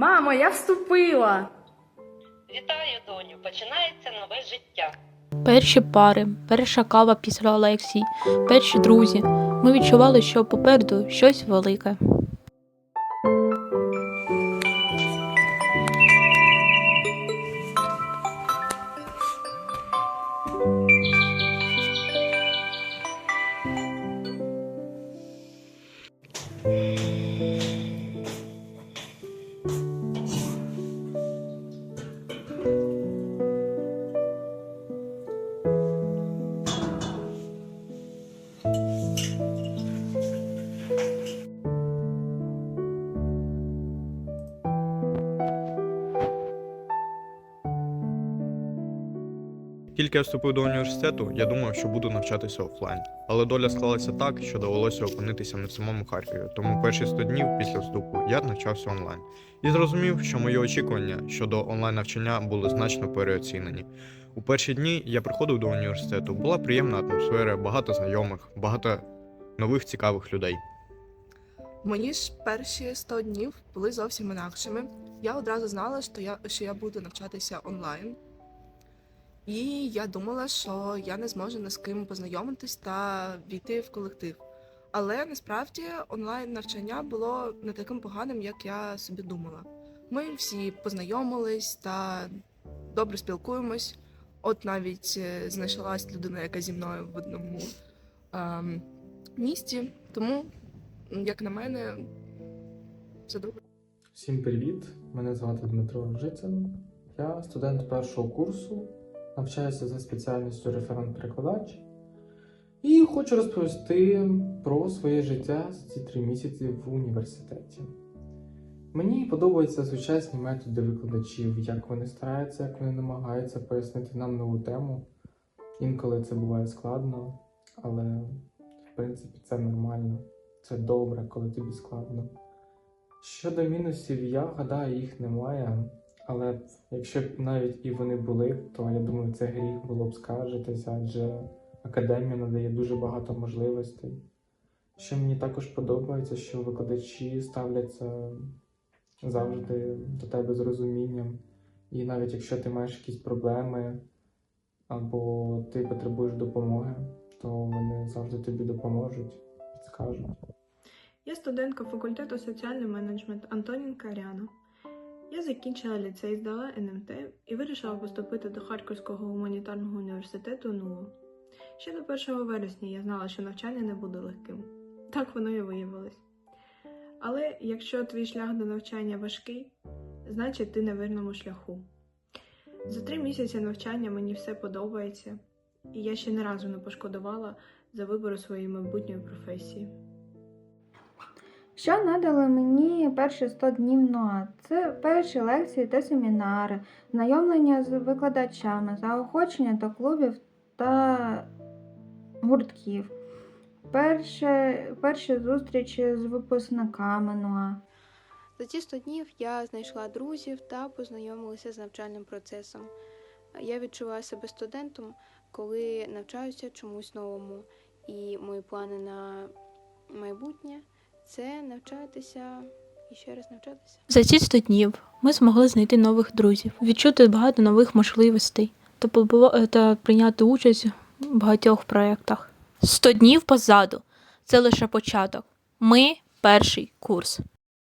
Мамо, я вступила. Вітаю, доню! Починається нове життя. Перші пари, перша кава після лекцій, перші друзі. Ми відчували, що попереду щось велике. Тільки я вступив до університету, я думав, що буду навчатися офлайн. Але доля склалася так, що довелося опинитися не в самому Харкові. Тому перші 100 днів після вступу я навчався онлайн. І зрозумів, що мої очікування щодо онлайн навчання були значно переоцінені. У перші дні я приходив до університету, була приємна атмосфера, багато знайомих, багато нових цікавих людей. Мої ж перші 100 днів були зовсім інакшими. Я одразу знала, що я, що я буду навчатися онлайн. І я думала, що я не зможу ні з ким познайомитись та війти в колектив. Але насправді онлайн навчання було не таким поганим, як я собі думала. Ми всі познайомились та добре спілкуємось. От навіть е, знайшлась людина, яка зі мною в одному ем, місті. Тому, як на мене, все добре. Всім привіт! Мене звати Дмитро Рожицин. Я студент першого курсу, навчаюся за спеціальністю референт-перекладач. І хочу розповісти про своє життя за ці три місяці в університеті. Мені подобаються сучасні методи викладачів, як вони стараються, як вони намагаються пояснити нам нову тему. Інколи це буває складно, але в принципі це нормально. Це добре, коли тобі складно. Щодо мінусів, я гадаю, їх немає. Але якщо б навіть і вони були, то я думаю, це гріх було б скаржитися, адже академія надає дуже багато можливостей. Що мені також подобається, що викладачі ставляться завжди до тебе з розумінням. І навіть якщо ти маєш якісь проблеми або ти потребуєш допомоги, то вони завжди тобі допоможуть, підскажуть. Я студентка факультету соціальний менеджмент Антонінка Аріана. Я закінчила ліцей, здала НМТ і вирішила поступити до Харківського гуманітарного університету НУО. Ще до 1 вересня я знала, що навчання не буде легким. Так воно і виявилось. Але якщо твій шлях до навчання важкий, значить ти на вірному шляху. За три місяці навчання мені все подобається, і я ще не разу не пошкодувала за вибору своєї майбутньої професії. Що надали мені перші 100 днів НОА? Це перші лекції та семінари, знайомлення з викладачами, заохочення до клубів та гуртків, перші, перші зустрічі з випускниками НОА. За ці 100 днів я знайшла друзів та познайомилася з навчальним процесом. Я відчуваю себе студентом, коли навчаюся чомусь новому, і мої плани на майбутнє це навчатися і ще раз навчатися. За ці 100 днів ми змогли знайти нових друзів, відчути багато нових можливостей та, побува- та прийняти участь в багатьох проєктах. 100 днів позаду це лише початок. Ми перший курс.